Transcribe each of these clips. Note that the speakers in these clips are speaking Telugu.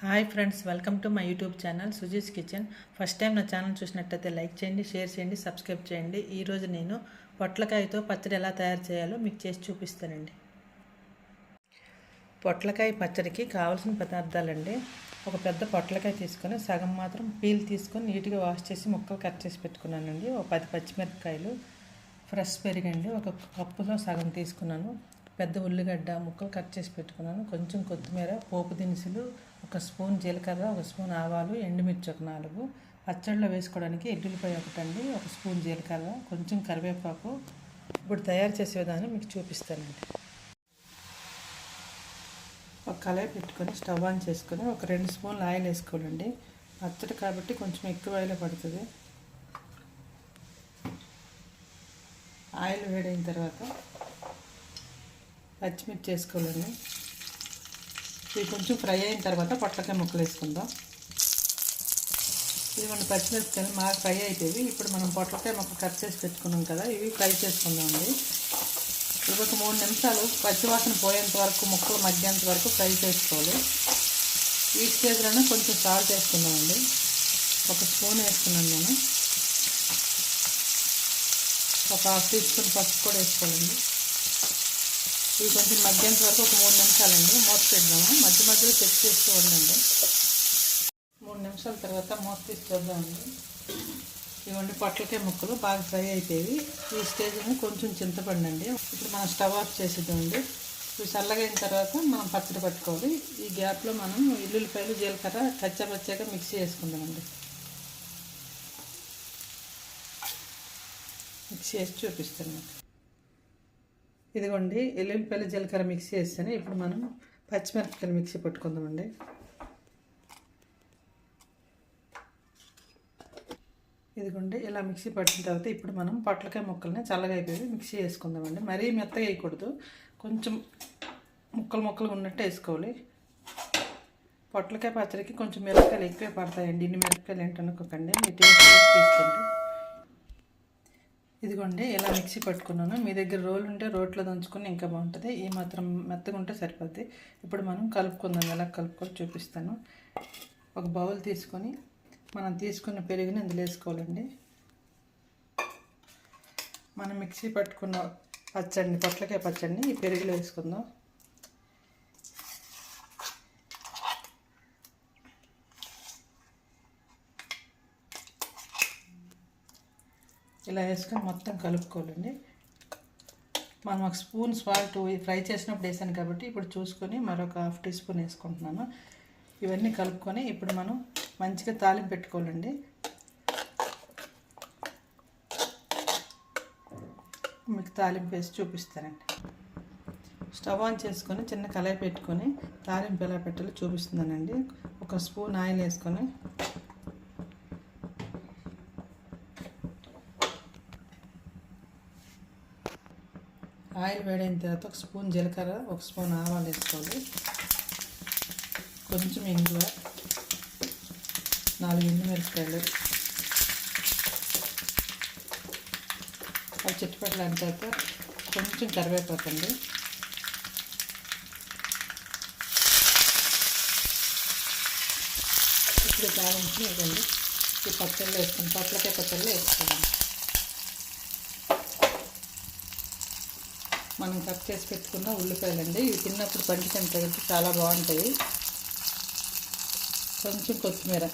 Hi friends welcome to my YouTube channel Suji's kitchen. First time నా ఛానల్ చూసినట్టయితే లైక్ చేయండి షేర్ చేయండి సబ్స్క్రైబ్ చేయండి. ఈరోజు నేను పొట్లకాయతో పచ్చడి ఎలా తయారు చేయాలో మీకు చేసి చూపిస్తానండి. పొట్లకాయ పచ్చడికి కావాల్సిన పదార్థాలండి. ఒక పెద్ద పొట్లకాయ తీసుకొని సగం మాత్రం పీల్ తీసుకొని నీట్గా వాష్ చేసి ముక్కలు కట్ చేసి పెట్టుకున్నానండి. ఒక పది పచ్చిమిరపకాయలు ఫ్రెష్ పెరిగండి. ఒక కప్పులో సగం తీసుకున్నాను. పెద్ద ఉల్లిగడ్డ ముక్కలు కట్ చేసి పెట్టుకున్నాను. కొంచెం కొత్తిమీర పోపు దినుసులు ఒక స్పూన్ జీలకర్ర ఒక స్పూన్ ఆవాలు ఎండుమిర్చి ఒక నాలుగు. పచ్చడిలో వేసుకోవడానికి ఎల్లుల్లిపాయ ఒకటండి. ఒక స్పూన్ జీలకర్ర కొంచెం కరివేపాకు. ఇప్పుడు తయారు చేసే విధానం మీకు చూపిస్తానండి. ఒక కళాయి పెట్టుకొని స్టవ్ ఆన్ చేసుకొని ఒక రెండు స్పూన్లు ఆయిల్ వేసుకోవాలండి. పచ్చడి కాబట్టి కొంచెం ఎక్కువ ఆయిల్ పడుతుంది. ఆయిల్ వేడైన తర్వాత పచ్చిమిర్చి వేసుకోవాలండి. ఇవి కొంచెం ఫ్రై అయిన తర్వాత పొట్లకాయ ముక్కలు వేసుకుందాం. ఇది మన పచ్చిమిరపకాయలు బాగా ఫ్రై అయిపోయి ఇప్పుడు మనం పొట్లకాయ ముక్కలు కట్ చేసి పెట్టుకున్నాం కదా ఇవి ఫ్రై చేసుకుందామండి ఇప్పుడు ఒక మూడు నిమిషాలు పచ్చివాసన పోయేంత వరకు ముక్కలు మగ్గేంత వరకు ఫ్రై చేసుకోవాలి. ఈ స్టేజ్లోనే కొంచెం సాల్ట్ వేసుకుందామండి ఒక స్పూన్ వేసుకున్నాను నేను. ఒక హాఫ్ టీ స్పూన్ పసుపు కూడా వేసుకోవాలండి. ఇవి కొంచెం మధ్యంత వరకు ఒక మూడు నిమిషాలండి. మూత పెడదాము. మధ్య మధ్యలో చెక్ చేస్తూ ఉండండి. మూడు నిమిషాల తర్వాత మూత తీసి చూద్దామండి ఇవన్నీ పొట్లకాయ ముక్కలు బాగా ఫ్రై అయిపోయి ఈ స్టేజ్లో కొంచెం చింతపండు అండి ఇప్పుడు మనం స్టవ్ ఆఫ్ చేసేద్దామండి. ఇవి చల్లగైన తర్వాత మనం పచ్చడి పట్టుకోవాలి. ఈ గ్యాప్లో మనం ఇల్లుల్లిపాయలు జీలకర్ర కచ్చా పచ్చాగా మిక్సీ చేసుకుందామండి. మిక్సీ వేసి చూపిస్తాను. ఇదిగోండి ఎల్లుల్లిపాయలు జీలకర్ర మిక్సీ చేస్తాను ఇప్పుడు మనం పచ్చిమిరపకాయలు మిక్సీ పట్టుకుందామండి. ఇదిగోండి ఇలా మిక్సీ పట్టిన తర్వాత ఇప్పుడు మనం పొట్లకాయ ముక్కల్ని చల్లగా అయిపోయి మిక్సీ వేసుకుందామండి మరీ మెత్తగా వేయకూడదు కొంచెం ముక్కలు ముక్కలు ఉన్నట్టు వేసుకోవాలి. పొట్లకాయ పచ్చడికి కొంచెం మిరపకాయలు ఎక్కువే పడతాయండి ఇన్ని మిరపకాయలు ఏంటనుకోకండి మీ టేస్ట్ తీసుకోండి. ఇదిగోండి ఇలా మిక్సీ పట్టుకున్నాను. మీ దగ్గర రోల్ ఉంటే రోట్లో దంచుకుని ఇంకా బాగుంటుంది. ఈ మాత్రం మెత్తగా ఉంటే సరిపోద్ది. ఇప్పుడు మనం కలుపుకుందాం ఎలా కలుపుకొని చూపిస్తాను. ఒక బౌల్ తీసుకొని మనం తీసుకున్న పెరుగుని అందులో వేసుకోవాలండి. మనం మిక్సీ పట్టుకున్న పచ్చడిని పొట్లకాయ పచ్చడిని ఈ పెరుగులో వేసుకుందాం. ఇలా వేసుకొని మొత్తం కలుపుకోవాలండి. మనం ఒక స్పూన్ సాల్ట్ ఫ్రై చేసినప్పుడు వేసాను కాబట్టి ఇప్పుడు చూసుకొని మరొక హాఫ్ టీ స్పూన్ వేసుకుంటున్నాను. ఇవన్నీ కలుపుకొని ఇప్పుడు మనం మంచిగా తాలింపు పెట్టుకోవాలండి. మీకు తాలింపు వేసి చూపిస్తానండి. స్టవ్ ఆన్ చేసుకొని చిన్న కళాయి పెట్టుకొని తాలింపు ఎలా పెట్టాలో చూపిస్తున్నానండి. ఒక స్పూన్ ఆయిల్ వేసుకొని ఆయిల్ వేడైన తర్వాత ఒక స్పూన్ జీలకర్ర ఒక స్పూన్ ఆవాలు వేసుకోవాలి. కొంచెం ఇంగువ నాలుగు ఎండుమిరపకాయలు. అవి చుట్టుపక్కల అయిన తర్వాత కొంచెం కరివేపాకండి. ఇప్పుడు కావాల్సిన ఇవ్వండి ఈ పచ్చళ్ళు వేసుకుని పొట్లకాయ పచ్చళ్ళు వేసుకోండి మనం కట్ చేసి పెట్టుకున్న ఉల్లిపాయలండి. ఇవి తిన్నప్పుడు పండుకంటే కాబట్టి చాలా బాగుంటాయి. కొంచెం కొత్తిమీర.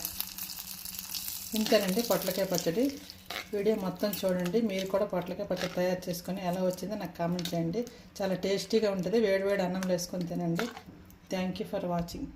ఇంతేనండి పొట్లకాయ పచ్చడి. వీడియో మొత్తం చూడండి. మీరు కూడా పొట్లకాయ పచ్చడి తయారు చేసుకొని ఎలా వచ్చిందో నాకు కామెంట్ చేయండి. చాలా టేస్టీగా ఉంటుంది. వేడివేడి అన్నం వేసుకొని తినండి. Thank you for watching